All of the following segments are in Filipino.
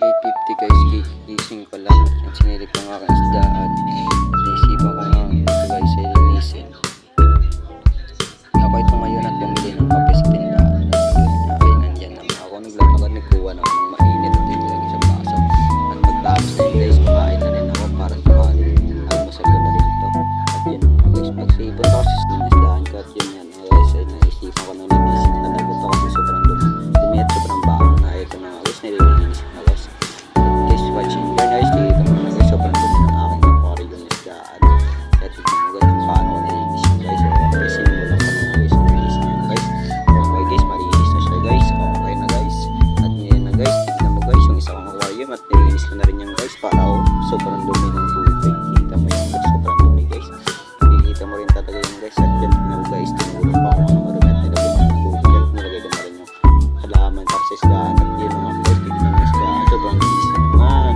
8.50 guys, gising ko lang. Ang sinilip ko ng aking isda at naisipan ko nga ito guys ay linisin. Ako ito ngayon at bumili ng kape sa tindahan. At ay nandyan naman ako. Naglalakad, nagkuha naman ng mainit at yun lang isang baso. At pagtapos na yun guys, kumain na rin ako para sakali almusal ko na rin ito. At yun guys, pagsipon ko kasi sa isdahan ko at yun yan guys ay naisipan ko na linisin talaga ito kasi sobrang dumi. At sobrang baon na ito na guys, nililinis na ko na rin yan guys para oh, sobrang dumi ng tubig. Kita mo yan guys, sobrang dumi guys. Kikita mo rin talaga yun guys. At yan na guys, tinulong pa ako ng marumi at nilagyan ko ng tubig at nilagay ko na rin yung halaman para sa isdaan. At yun mga guys, tignan yung isdaan. Sobrang na naman.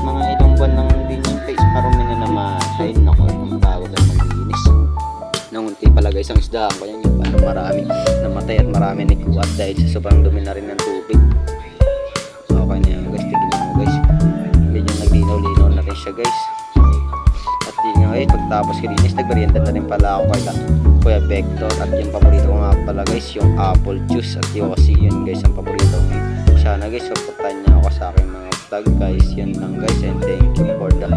Mga ilang buwan lang din yung guys, marumi na naman. Ay naku, ang tawag ang maglinis. Nangunti pala guys ang isdaan ko yan yung paano marami namatay at marami nagkuwat dahil sa sobrang dumi na rin ng tubig. Guys. At yun nga guys, pagtapos kilinis, nagmerienda na rin pala ako kay Kuya Vector. At yung paborito ko nga pala guys, yung apple juice at yosi. Yun guys, ang paborito ko. Sana guys, supportan niyo ako sa aking mga vlog guys. Yun lang guys, and thank you for the